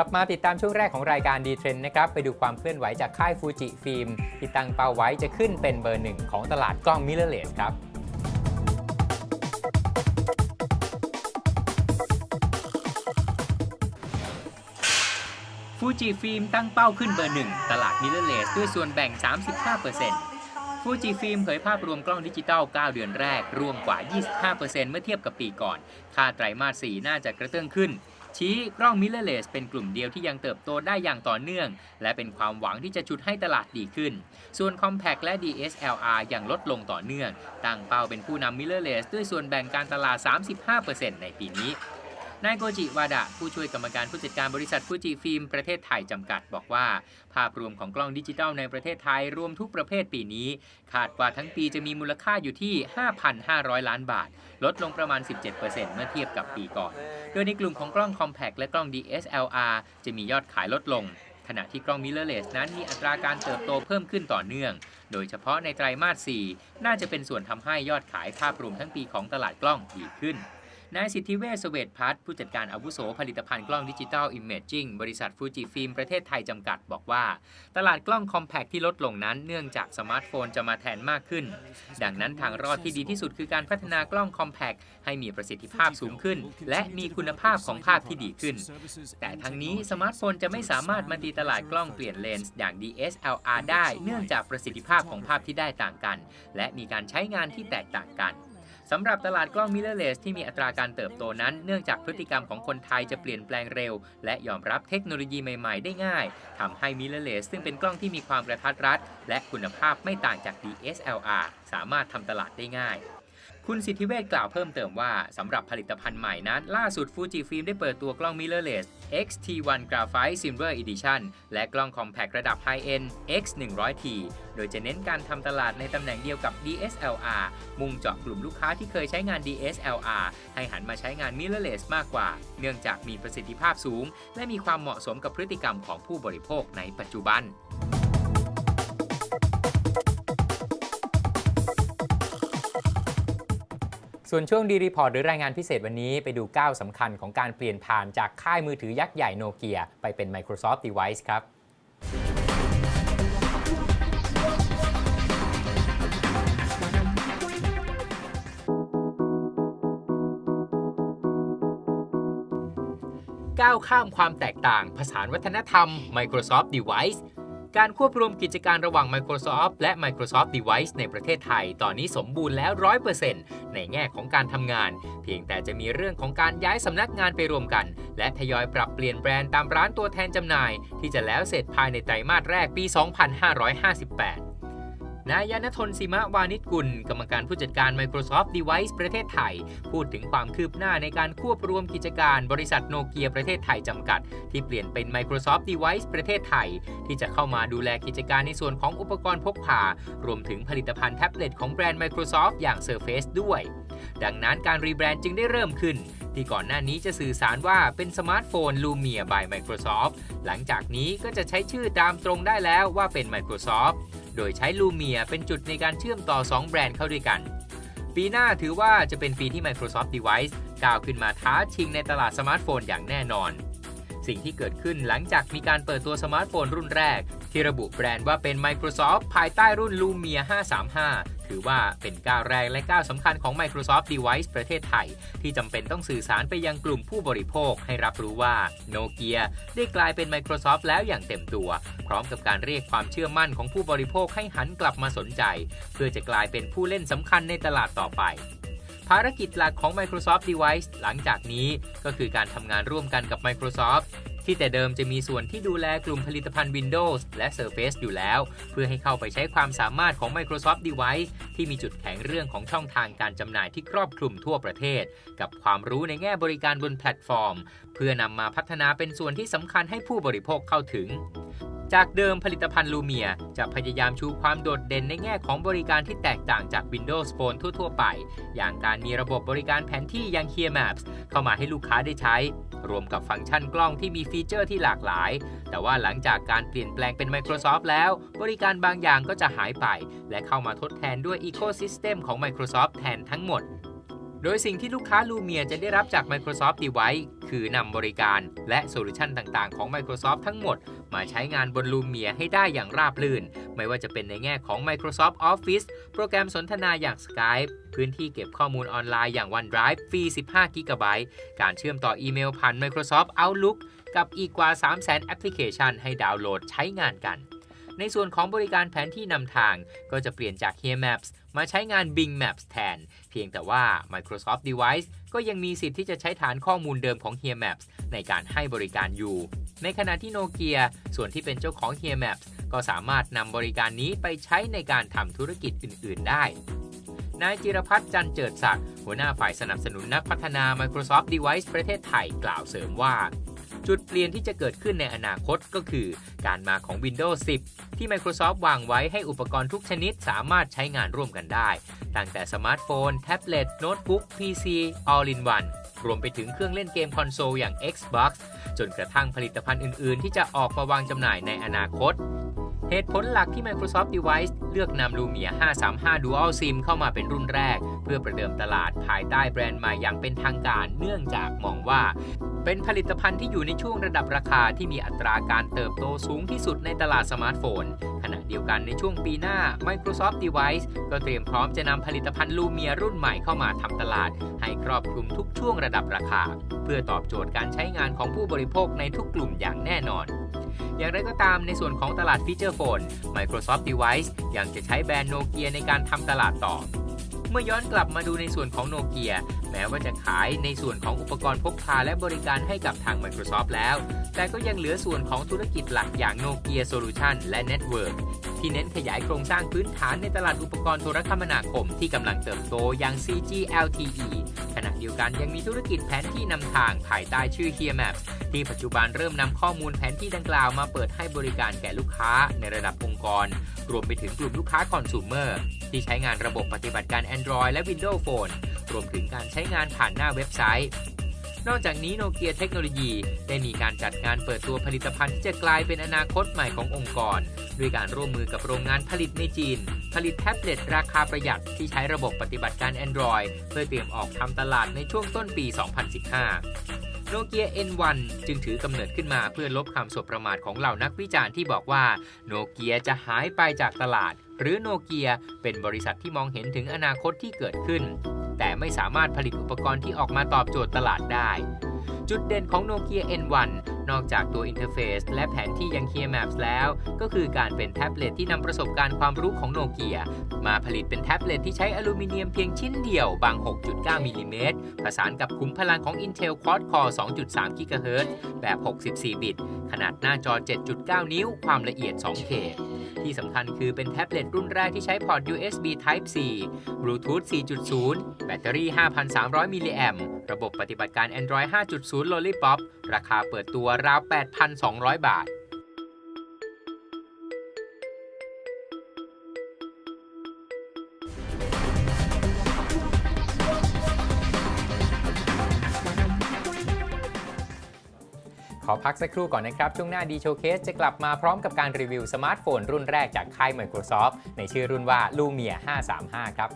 ลับมาติดตามช่วงแรกของรายการดีเทรนนะครับ ไปดูความเคลื่อนไหวจากค่ายฟูจิฟิล์มที่ตั้งเป้าไว้จะขึ้นเป็นเบอร์หนึ่งของตลาดกล้องมิเรเลสครับฟูจิฟิล์มตั้งเป้าขึ้นเบอร์หนึ่งตลาดมิเรเลสด้วยส่วนแบ่ง 35%ฟูจิฟิล์มเผยภาพรวมกล้องดิจิตอล 9 เดือนแรก รวมกว่า 25%เมื่อเทียบกับปีก่อน ค่าไตรมาส 4 น่าจะกระเตื้องขึ้น ชี้กล้องมิเรอร์เลสเป็นกลุ่มเดียวที่ยังเติบโตได้อย่างต่อเนื่อง และเป็นความหวังที่จะชุดให้ตลาดดีขึ้น ส่วน Compact และ DSLR ยังลดลงต่อเนื่อง ตั้งเป้าเป็นผู้นำมิเรอร์เลสด้วยส่วนแบ่งการตลาด 35%ในปีนี้ นายโกจิวาดะ ผู้ช่วยกรรมการผู้จัดการบริษัทฟูจิฟิล์มประเทศไทยจำกัดบอกว่า ภาพรวมของกล้องดิจิทัลในประเทศไทยรวมทุกประเภทปีนี้ คาดว่าทั้งปีจะมีมูลค่าอยู่ที่ 5,500 ล้านบาท ลดลงประมาณ 17%เมื่อเทียบกับปีก่อน โดยในกลุ่มของกล้อง Compact และกล้อง DSLR จะมียอดขายลดลงขณะที่กล้อง mirrorless นั้นมีอัตราการเติบโตเพิ่มขึ้นต่อเนื่อง โดยเฉพาะในไตรมาส 4 น่าจะเป็นส่วนทำให้ยอดขายภาพรวมทั้งปีของตลาดกล้องดีขึ้น นายสิทธิเวชเสเวตพัฒน์ผู้จัดการอาวุโสผลิตภัณฑ์กล้องดิจิตอลอิมเมจจิ้งบริษัทฟูจิฟิล์มประเทศไทยจำกัดบอกว่า ตลาดกล้องคอมแพคที่ลดลงนั้นเนื่องจากสมาร์ทโฟนจะมาแทนมากขึ้น ดังนั้นทางรอดที่ดีที่สุดคือการพัฒนากล้องคอมแพคให้มีประสิทธิภาพสูงขึ้น และมีคุณภาพของภาพที่ดีขึ้น แต่ทั้งนี้สมาร์ทโฟนจะไม่สามารถมาตีตลาดกล้องเปลี่ยนเลนส์อย่าง DSLR ได้ เนื่องจากประสิทธิภาพของภาพที่ได้ต่างกัน และมีการใช้งานที่แตกต่างกัน สำหรับตลาดกล้องมิเรเลสที่มีอัตราการเติบโตนั้น เนื่องจากพฤติกรรมของคนไทยจะเปลี่ยนแปลงเร็ว และยอมรับเทคโนโลยีใหม่ ๆ ได้ง่ายทำให้มิเรเลสซึ่งเป็นกล้องที่มีความกระทัดรัด และคุณภาพไม่ต่างจาก DSLR สามารถทำตลาดได้ง่าย คุณสิทธิเวชกล่าวเพิ่มเติมว่าสำหรับผลิตภัณฑ์ใหม่นั้น ล่าสุด Fujifilm ได้เปิดตัวกล้อง mirrorless X-T1 Graphite Silver Edition และกล้อง Compact ระดับ High End X100T โดยจะเน้นการทำตลาดในตำแหน่งเดียวกับ DSLR มุ่งเจาะกลุ่มลูกค้าที่เคยใช้งาน DSLR ให้หันมาใช้งาน mirrorless มากกว่า เนื่องจากมีประสิทธิภาพสูง และมีความเหมาะสมกับพฤติกรรมของผู้บริโภคในปัจจุบัน ส่วนช่วงดีรีพอร์ตหรือรายงานพิเศษวันนี้ไปดูก้าวสำคัญของการเปลี่ยนผ่านจากค่ายมือถือยักษ์ใหญ่โนเกียไปเป็น Microsoft Device ครับก้าวข้ามความแตกต่าง ผสานวัฒนธรรม Microsoft Device การควบรวมกิจการระหว่าง Microsoft และ Microsoft Device ในประเทศไทย ตอนนี้สมบูรณ์แล้ว 100%ในแง่ของการทำงาน เพียงแต่จะมีเรื่องของการย้ายสำนักงานไปรวมกัน และทยอยปรับเปลี่ยนแบรนด์ตามร้านตัวแทนจำหน่าย ที่จะแล้วเสร็จภายในไตรมาสแรกปี 2558 นายยานทนสิมะวานิชกุล กรรมการผู้จัดการ Microsoft Device ประเทศไทย พูดถึงความคืบหน้าในการควบรวมกิจการบริษัทโนเกียประเทศไทยจำกัด ที่เปลี่ยนเป็น Microsoft Device ประเทศไทย ที่จะเข้ามาดูแลกิจการในส่วนของอุปกรณ์พกพา รวมถึงผลิตภัณฑ์แท็บเล็ตของแบรนด์ Microsoft อย่าง Surface ด้วย ดังนั้นการรีแบรนด์จึงได้เริ่มขึ้นที่ก่อนหน้านี้จะสื่อสารว่าเป็นสมาร์ทโฟน Lumia by Microsoft หลังจากนี้ก็จะใช้ชื่อตามตรงได้แล้วว่าเป็น Microsoft ดยใช้รูเมียเป็นจุดในการเชื่อมต่อ 2 แบรนด์เข้าด้วยกัน ปีหน้าถือว่าจะเป็นปีที่ Microsoft Device ก้าวขึ้นมาท้าชิงในตลาดสมาร์ทโฟนอย่างแน่นอน สิ่งที่เกิดขึ้นหลังจากมีการเปิดตัวสมาร์ทโฟนรุ่นแรก ที่ระบุแบรนด์ว่าเป็น Microsoft ภายใต้รุ่น Lumia 535 ถือว่าเป็นก้าวแรกและก้าวสำคัญของ Microsoft Device ประเทศไทย ที่จำเป็นต้องสื่อสารไปยังกลุ่มผู้บริโภคให้รับรู้ว่าโนเกียได้กลายเป็น Microsoft แล้วอย่างเต็มตัว พร้อมกับการเรียกความเชื่อมั่นของผู้บริโภคให้หันกลับมาสนใจ เพื่อจะกลายเป็นผู้เล่นสำคัญในตลาดต่อไปภารกิจหลักของ Microsoft Device หลังจากนี้ก็คือการทำงานร่วมกันกับ Microsoft ที่แต่เดิมจะมีส่วนที่ดูแลกลุ่มผลิตภัณฑ์ Windows และ Surface อยู่แล้ว เพื่อให้เข้าไปใช้ความสามารถของ Microsoft Device ที่มีจุดแข็งเรื่องของช่องทางการจำหน่ายที่ครอบคลุมทั่วประเทศ กับความรู้ในแง่บริการบนแพลตฟอร์ม เพื่อนำมาพัฒนาเป็นส่วนที่สำคัญให้ผู้บริโภคเข้าถึงจากเดิมผลิตภัณฑ์ลูเมียจะพยายามชูความโดดเด่นในแง่ของบริการที่แตกต่างจาก Windows Phone ทั่ว ๆ ไป อย่างการมีระบบบริการแผนที่อย่าง Here Maps เข้ามาให้ลูกค้าได้ใช้ รวมกับฟังก์ชันกล้องที่มีฟีเจอร์ที่หลากหลาย แต่ว่าหลังจากการเปลี่ยนแปลงเป็น Microsoft แล้ว บริการบางอย่างก็จะหายไป และเข้ามาทดแทนด้วย Ecosystem ของ Microsoft แทนทั้งหมดโดยสิ่งที่ลูกค้า Lumia จะได้รับจาก Microsoft Device คือนำบริการและโซลูชันต่างๆ ของ Microsoft ทั้งหมด มาใช้งานบน Lumia ให้ได้อย่างราบรื่น ไม่ว่าจะเป็นในแง่ของ Microsoft Office โปรแกรมสนทนาอย่าง Skype พื้นที่เก็บข้อมูลออนไลน์อย่าง OneDrive ฟรี 15 g b การเชื่อมต่ออีเมลผ่าน Microsoft Outlook กับอีกกว่า 300,000 แอปพลิเคชันให้ดาวน์โหลดใช้งานกัน ในส่วนของบริการแผนที่นำทาง ก็จะเปลี่ยนจาก Here Maps มาใช้งาน Bing Maps แทน เพียงแต่ว่า Microsoft Device ก็ยังมีสิทธิ์ที่จะใช้ฐานข้อมูลเดิมของ Here Maps ในการให้บริการอยู่ ในขณะที่โนเกียส่วนที่เป็นเจ้าของ h e r Maps ก็สามารถนำบริการนี้ไปใช้ในการทำธุรกิจอื่น ๆ ได้นายจิรพัฒน์จันเจิดศักดิ์หัวหน้าฝ่ายสนับสนุนนักพัฒนา Microsoft Device ประเทศไทยกล่าวเสริมว่า จุดเปลี่ยนที่จะเกิดขึ้นในอนาคตก็คือ การมาของ Windows 10 ที่ Microsoft วางไว้ให้อุปกรณ์ทุกชนิดสามารถใช้งานร่วมกันได้ ตั้งแต่สมาร์ทโฟน แท็บเล็ต โน้ตบุ๊ก PC All in One รวมไปถึงเครื่องเล่นเกมคอนโซลอย่าง Xbox จนกระทั่งผลิตภัณฑ์อื่น ๆ ที่จะออกมาวางจำหน่ายในอนาคต เหตุผลหลักที่ Microsoft Device เลือกนำ Lumia 535 Dual SIM เข้ามาเป็นรุ่นแรก เพื่อประเดิมตลาดภายใต้แบรนด์ใหม่อย่างเป็นทางการ เนื่องจากมองว่าเป็นผลิตภัณฑ์ที่อยู่ในช่วงระดับราคาที่มีอัตราการเติบโตสูงที่สุดในตลาดสมาร์ทโฟน ณะเดียวกันในช่วงปีหน้า Microsoft Device ก็เตรียมพร้อมจะนำผลิตภัณฑ์ Lumia รุ่นใหม่เข้ามาทำตลาด ให้ครอบคลุมทุกช่วงระดับราคา เพื่อตอบโจทย์การใช้งานของผู้บริโภคในทุกกลุ่มอย่างแน่นอน อย่างไรก็ตามในส่วนของตลาดฟีเจอร์โฟน Microsoft Device ยังจะใช้แบรนด์โนเกียในการทำตลาดต่อ เมื่อย้อนกลับมาดูในส่วนของโนเกียแม้ว่าจะขายในส่วนของอุปกรณ์พกพาและบริการให้กับทาง Microsoft แล้ว แต่ก็ยังเหลือส่วนของธุรกิจหลักอย่างโนเกียโซลูชันและ Network ที่เน้นขยายโครงสร้างพื้นฐานในตลาดอุปกรณ์โทรคมนาคมที่กำลังเติบโตอย่าง 4G LTE ขณะเดียวกันยังมีธุรกิจแผนที่นำทางภายใต้ชื่อ Here Maps ที่ปัจจุบันเริ่มนำข้อมูลแผนที่ดังกล่าวมาเปิดให้บริการแก่ลูกค้าในระดับองค์กร รวมไปถึงกลุ่มลูกค้าคอน sumer ที่ใช้งานระบบปฏิบัติการ Android และ Windows Phone รวมถึงการใช้งานผ่านหน้าเว็บไซต์ นอกจากนี้โนเกียเทคโนโลยีได้มีการจัดงานเปิดตัวผลิตภัณฑ์ที่จะกลายเป็นอนาคตใหม่ขององค์กร ด้วยการร่วมมือกับโรงงานผลิตในจีน ผลิตแท็บเล็ตราคาประหยัดที่ใช้ระบบปฏิบัติการ Android เพื่อเตรียมออกทำตลาดในช่วงต้นปี 2015 โนเกีย N1 จึงถือกำเนิดขึ้นมาเพื่อลบคำสบประมาทของเหล่านักวิจารณ์ที่บอกว่าโนเกียจะหายไปจากตลาด หรือโนเกียเป็นบริษัทที่มองเห็นถึงอนาคตที่เกิดขึ้น แต่ไม่สามารถผลิตอุปกรณ์ที่ออกมาตอบโจทย์ตลาดได้ จุดเด่นของโนเกีย N1 นอกจากตัวอินเทอร์เฟซและแผนที่ยัง Here Maps แล้ว ก็คือการเป็นแท็บเล็ตที่นำประสบการณ์ความรู้ของโนเกียมาผลิตเป็นแท็บเล็ตที่ใช้อลูมิเนียมเพียงชิ้นเดียวบาง 6.9 มิลลิเมตรผสานกับขุมพลังของ Intel Quad Core 2.3 GHz แบบ 64 บิต ขนาดหน้าจอ 7.9 นิ้ว ความละเอียด 2K ที่สำคัญคือเป็นแท็บเล็ตรุ่นแรกที่ใช้พอร์ต USB Type C Bluetooth 4.0 แบตเตอรี่ 5,300 มิลลิแอมระบบปฏิบัติการ Android 5.0 Lollipop ราคาเปิดตัวราว 8,200 บาท อพักสักครู่ก่อนนะครับ ช่วงหน้าดีโชว์เคสจะกลับมาพร้อมกับการรีวิวสมาร์ทโฟนรุ่นแรกจากค่าย Microsoft ในชื่อรุ่นว่าลูเมีย535 ครับ